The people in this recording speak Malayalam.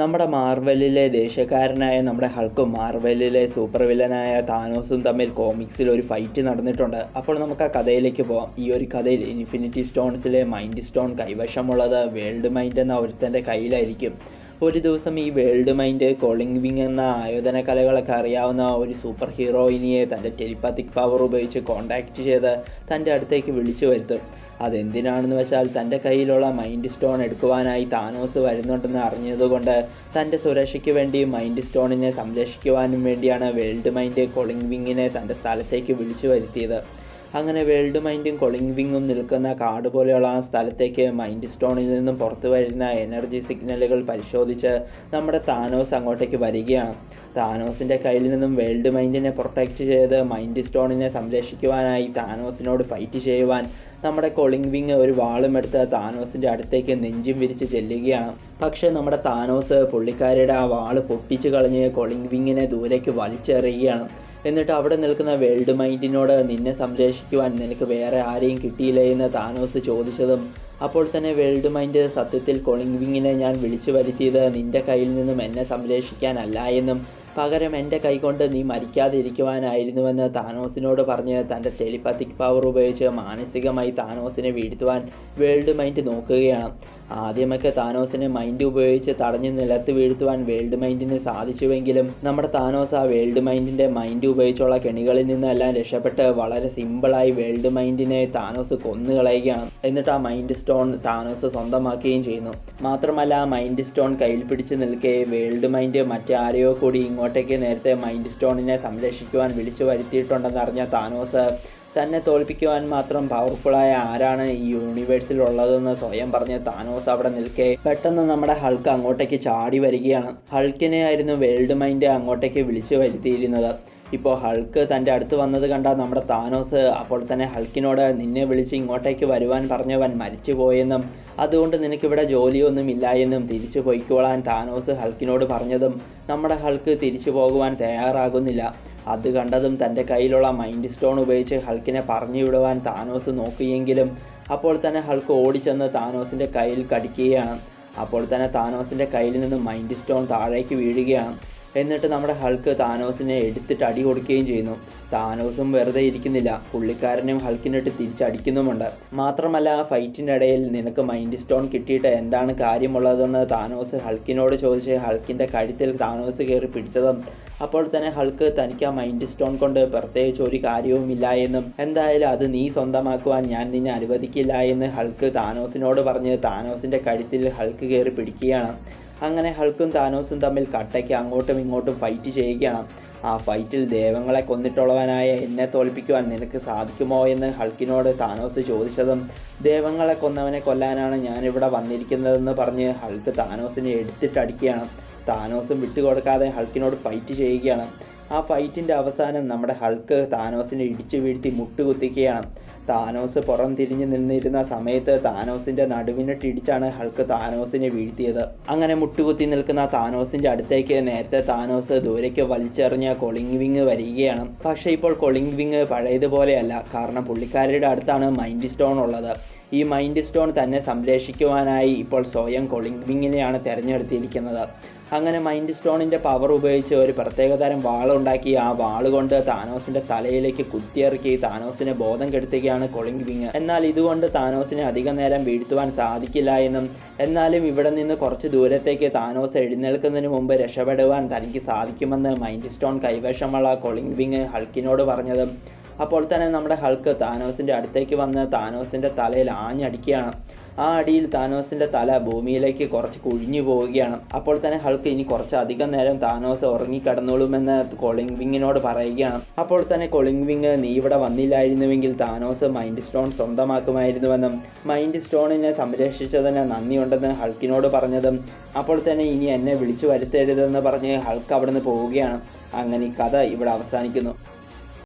നമ്മുടെ മാർവലിലെ ദേശക്കാരനായ നമ്മുടെ ഹൾക്കും മാർവലിലെ സൂപ്പർ വില്ലനായ താനോസും തമ്മിൽ കോമിക്സിൽ ഒരു ഫൈറ്റ് നടന്നിട്ടുണ്ട്. അപ്പോൾ നമുക്ക് ആ കഥയിലേക്ക് പോവാം. ഈ ഒരു കഥയിൽ ഇൻഫിനിറ്റി സ്റ്റോൺസിലെ മൈൻഡ് സ്റ്റോൺ കൈവശമുള്ളത് വേൾഡ് മൈൻഡ് എന്ന ഒരുത്തന്റെ കയ്യിലായിരിക്കും. ഒരു ദിവസം ഈ വേൾഡ് മൈൻഡ് കോളിംഗ് വിങ് എന്ന ആയോധന കലകളൊക്കെ അറിയാവുന്ന ഒരു സൂപ്പർ ഹീറോയിനിയെ തന്റെ ടെലിപ്പാത്തിക് പവർ ഉപയോഗിച്ച് കോണ്ടാക്ട് ചെയ്ത് തന്റെ അടുത്തേക്ക് വിളിച്ചു വരുത്തും. അതെന്തിനാണെന്ന് വെച്ചാൽ തന്റെ കയ്യിലുള്ള മൈൻഡ് സ്റ്റോൺ എടുക്കുവാനായി താനോസ് വരുന്നുണ്ടെന്ന് അറിഞ്ഞതുകൊണ്ട് തന്റെ സുരക്ഷയ്ക്ക് വേണ്ടി മൈൻഡ് സ്റ്റോണിനെ സംരക്ഷിക്കുവാനും വേണ്ടിയാണ് വേൾഡ് മൈൻഡ് കൊളിംഗ് വിങ്ങിനെ തന്റെ സ്ഥലത്തേക്ക് വിളിച്ചു വരുത്തിയത്. അങ്ങനെ വേൾഡ് മൈൻഡും കൊളിംഗ് വിങ്ങും നിൽക്കുന്ന കാട് പോലെയുള്ള ആ സ്ഥലത്തേക്ക് മൈൻഡ് സ്റ്റോണിൽ നിന്നും പുറത്തു വരുന്ന എനർജി സിഗ്നലുകൾ പരിശോധിച്ച് നമ്മുടെ താനോസ് അങ്ങോട്ടേക്ക് വരികയാണ്. താനോസിന്റെ കയ്യിൽ നിന്നും വേൾഡ് മൈൻഡിനെ പ്രൊട്ടക്റ്റ് ചെയ്ത് മൈൻഡ് സ്റ്റോണിനെ സംരക്ഷിക്കുവാനായി താനോസിനോട് ഫൈറ്റ് ചെയ്യുവാൻ നമ്മുടെ കൊളിംഗ് വിങ് ഒരു വാളും എടുത്ത് താനോസിന്റെ അടുത്തേക്ക് നെഞ്ചും വിരിച്ച് ചെല്ലുകയാണ്. പക്ഷേ നമ്മുടെ താനോസ് പുള്ളിക്കാരിയുടെ ആ വാൾ പൊട്ടിച്ച് കളഞ്ഞ് കൊളിംഗ് വിങ്ങിനെ ദൂരേക്ക് വലിച്ചെറിയുകയാണ്. എന്നിട്ട് അവിടെ നിൽക്കുന്ന വേൾഡ് മൈൻഡിനോട് നിന്നെ സംരക്ഷിക്കുവാൻ നിനക്ക് വേറെ ആരെയും കിട്ടിയില്ല എന്ന് താനോസ് ചോദിച്ചതും അപ്പോൾ തന്നെ വേൾഡ് മൈൻഡ് സത്യത്തിൽ കൊളിംഗ് വിങ്ങിനെ ഞാൻ വിളിച്ചു വരുത്തിയത് നിന്റെ കയ്യിൽ നിന്നും എന്നെ സംരക്ഷിക്കാനല്ല എന്നും പകരം എന്റെ കൈകൊണ്ട് നീ മരിക്കാതിരിക്കുവാനായിരുന്നുവെന്ന് താനോസിനോട് പറഞ്ഞ് തന്റെ ടെലിപ്പത്തിക് പവർ ഉപയോഗിച്ച് മാനസികമായി താനോസിനെ വീഴ്ത്തുവാൻ വേൾഡ് മൈൻഡ് നോക്കുകയാണ്. ആദ്യമൊക്കെ താനോസിനെ മൈൻഡ് ഉപയോഗിച്ച് തടഞ്ഞ് നിലത്ത് വീഴ്ത്തുവാൻ വേൾഡ് മൈൻഡിന് സാധിച്ചുവെങ്കിലും നമ്മുടെ താനോസ് ആ വേൾഡ് മൈൻഡിന്റെ മൈൻഡ് ഉപയോഗിച്ചുള്ള കെണികളിൽ നിന്നെല്ലാം രക്ഷപ്പെട്ട് വളരെ സിമ്പിളായി വേൾഡ് മൈൻഡിനെ താനോസ് കൊന്നുകളയുകയാണ്. എന്നിട്ട് ആ മൈൻഡ് സ്റ്റോൺ താനോസ് സ്വന്തമാക്കുകയും ചെയ്യുന്നു. മാത്രമല്ല ആ മൈൻഡ് സ്റ്റോൺ കയ്യിൽ പിടിച്ച് നിൽക്കെ വേൾഡ് മൈൻഡ് മറ്റാരെയോ കൂടി ഇങ്ങോട്ടേക്ക് നേരത്തെ മൈൻഡ് സ്റ്റോണിനെ സംരക്ഷിക്കുവാൻ വിളിച്ചു വരുത്തിയിട്ടുണ്ടെന്ന് അറിഞ്ഞ താനോസ് തന്നെ തോൽപ്പിക്കുവാൻ മാത്രം പവർഫുള്ളായ ആരാണ് ഈ യൂണിവേഴ്സിൽ ഉള്ളതെന്ന് സ്വയം പറഞ്ഞ താനോസ് അവിടെ നിൽക്കെ. പെട്ടെന്ന് നമ്മുടെ ഹൾക്ക് അങ്ങോട്ടേക്ക് ചാടി വരികയാണ്. ഹൾക്കിനെ ആയിരുന്നു വേൾഡ് മൈൻഡ് അങ്ങോട്ടേക്ക് വിളിച്ചു വരുത്തിയിരുന്നത്. ഇപ്പോൾ ഹൾക്ക് തന്റെ അടുത്ത് വന്നത് കണ്ട നമ്മുടെ താനോസ് അപ്പോൾ തന്നെ ഹൾക്കിനോട് നിന്നെ വിളിച്ച് ഇങ്ങോട്ടേക്ക് വരുവാൻ പറഞ്ഞവൻ മരിച്ചു പോയെന്നും അതുകൊണ്ട് നിനക്കിവിടെ ജോലിയൊന്നും ഇല്ല എന്നും തിരിച്ചു പോയിക്കോളാൻ താനോസ് ഹൾക്കിനോട് പറഞ്ഞതും നമ്മുടെ ഹൾക്ക് തിരിച്ചു പോകുവാൻ തയ്യാറാകുന്നില്ല. അത് കണ്ടതും തന്റെ കയ്യിലുള്ള മൈൻഡ് സ്റ്റോൺ ഉപയോഗിച്ച് ഹൾക്കിനെ പറഞ്ഞു വിടുവാൻ താനോസ് നോക്കിയെങ്കിലും അപ്പോൾ തന്നെ ഹൾക്ക് ഓടിച്ചെന്ന് താനോസിന്റെ കയ്യിൽ കടിക്കുകയാണ്. അപ്പോൾ തന്നെ താനോസിന്റെ കയ്യിൽ നിന്ന് മൈൻഡ് സ്റ്റോൺ താഴേക്ക് വീഴുകയാണ്. എന്നിട്ട് നമ്മുടെ ഹൾക്ക് താനോസിനെ എടുത്തിട്ട് അടി കൊടുക്കുകയും ചെയ്യുന്നു. താനോസും വെറുതെ ഇരിക്കുന്നില്ല. പുള്ളിക്കാരനും ഹൾക്കിനിട്ട് തിരിച്ചടിക്കുന്നുമുണ്ട് മാത്രമല്ല ഫൈറ്റിന്റെ ഇടയിൽ നിനക്ക് മൈൻഡ് സ്റ്റോൺ കിട്ടിയിട്ട് എന്താണ് കാര്യമുള്ളതെന്ന് താനോസ് ഹൾക്കിനോട് ചോദിച്ച് ഹൾക്കിന്റെ കഴുത്തിൽ താനോസ് കയറി പിടിച്ചതും അപ്പോൾ തന്നെ ഹൾക്ക് തനിക്ക് ആ മൈൻഡ് സ്റ്റോൺ കൊണ്ട് പ്രത്യേകിച്ച് ഒരു കാര്യവുമില്ല എന്നും എന്തായാലും അത് നീ സ്വന്തമാക്കുവാൻ ഞാൻ നിന്നെ അനുവദിക്കില്ല എന്ന് ഹൾക്ക് താനോസിനോട് പറഞ്ഞ് താനോസിന്റെ കഴുത്തിൽ ഹൾക്ക് കയറി പിടിക്കുകയാണ്. അങ്ങനെ ഹൾക്കും താനോസും തമ്മിൽ കട്ടയ്ക്ക് അങ്ങോട്ടും ഇങ്ങോട്ടും ഫൈറ്റ് ചെയ്യുകയാണ്. ആ ഫൈറ്റിൽ ദേവങ്ങളെ കൊന്നിട്ടുള്ളവനായ എന്നെ തോൽപ്പിക്കുവാൻ നിനക്ക് സാധിക്കുമോ എന്ന് ഹൾക്കിനോട് താനോസ് ചോദിച്ചതും ദേവങ്ങളെ കൊന്നവനെ കൊല്ലാനാണ് ഞാനിവിടെ വന്നിരിക്കുന്നതെന്ന് പറഞ്ഞ് ഹൾക്ക് താനോസിനെ എടുത്തിട്ടടിക്കുകയാണ്. താനോസും വിട്ടുകൊടുക്കാതെ ഹൾക്കിനോട് ഫൈറ്റ് ചെയ്യുകയാണ്. ആ ഫൈറ്റിന്റെ അവസാനം നമ്മുടെ ഹൾക്ക് താനോസിനെ ഇടിച്ചു വീഴ്ത്തി മുട്ടുകുത്തിക്കുകയാണ്. താനോസ് പുറം തിരിഞ്ഞു നിന്നിരുന്ന സമയത്ത് താനോസിന്റെ നടുവിനിട്ട് ഇടിച്ചാണ് ഹൾക്ക് താനോസിനെ വീഴ്ത്തിയത്. അങ്ങനെ മുട്ടുകുത്തി നിൽക്കുന്ന താനോസിന്റെ അടുത്തേക്ക് നേരത്തെ താനോസ് ദൂരേക്ക് വലിച്ചെറിഞ്ഞ കൊളിംഗ് വിങ് വരികയാണ്. പക്ഷേ ഇപ്പോൾ കൊളിംഗ് വിങ് പഴയതുപോലെയല്ല. കാരണം പുള്ളിക്കാരുടെ അടുത്താണ് മൈൻഡ് സ്റ്റോൺ ഉള്ളത്. ഈ മൈൻഡ് സ്റ്റോൺ തന്നെ സംരക്ഷിക്കുവാനായി ഇപ്പോൾ സ്വയം കൊളിംഗിങ്ങിനെയാണ് തിരഞ്ഞെടുത്തിരിക്കുന്നത്. അങ്ങനെ മൈൻഡ് സ്റ്റോണിന്റെ പവർ ഉപയോഗിച്ച് ഒരു പ്രത്യേകതരം വാളുണ്ടാക്കി ആ വാളുകൊണ്ട് താനോസിന്റെ തലയിലേക്ക് കുത്തിയിറക്കി താനോസിനെ ബോധം കെടുത്തുകയാണ് കൊളിംഗ് വിങ് എന്നാൽ ഇതുകൊണ്ട് താനോസിനെ അധികം നേരം വീഴ്ത്തുവാൻ സാധിക്കില്ല എന്നും എന്നാലും ഇവിടെ നിന്ന് കുറച്ച് ദൂരത്തേക്ക് താനോസ് എഴുന്നേൽക്കുന്നതിന് മുമ്പ് രക്ഷപ്പെടുവാൻ തനിക്ക് സാധിക്കുമെന്ന് മൈൻഡ് സ്റ്റോൺ കൈവശമുള്ള കൊളിംഗ് വിങ് ഹൾക്കിനോട് പറഞ്ഞതും അപ്പോൾ തന്നെ നമ്മുടെ ഹൾക്ക് താനോസിന്റെ അടുത്തേക്ക് വന്ന് താനോസിന്റെ തലയിൽ ആഞ്ഞടിക്കുകയാണ്. ആ അടിയിൽ താനോസിന്റെ തല ഭൂമിയിലേക്ക് കുറച്ച് കുഴിഞ്ഞു പോവുകയാണ്. അപ്പോൾ തന്നെ ഹൾക്ക് ഇനി കുറച്ചധികം നേരം താനോസ് ഉറങ്ങിക്കിടന്നോളുമെന്ന് കൊളിംഗ് വിങ്ങിനോട് പറയുകയാണ്. അപ്പോൾ തന്നെ കൊളിംഗ് വിങ് നീ ഇവിടെ വന്നില്ലായിരുന്നുവെങ്കിൽ താനോസ് മൈൻഡ് സ്റ്റോൺ സ്വന്തമാക്കുമായിരുന്നുവെന്നും മൈൻഡ് സ്റ്റോണിനെ സംരക്ഷിച്ചതിന് നന്ദിയുണ്ടെന്ന് ഹൾക്കിനോട് പറഞ്ഞതും അപ്പോൾ തന്നെ ഇനി എന്നെ വിളിച്ചു വരുത്തരുതെന്ന് പറഞ്ഞ് ഹൾക്ക് അവിടുന്ന് പോവുകയാണ്. അങ്ങനെ കഥ ഇവിടെ അവസാനിക്കുന്നു.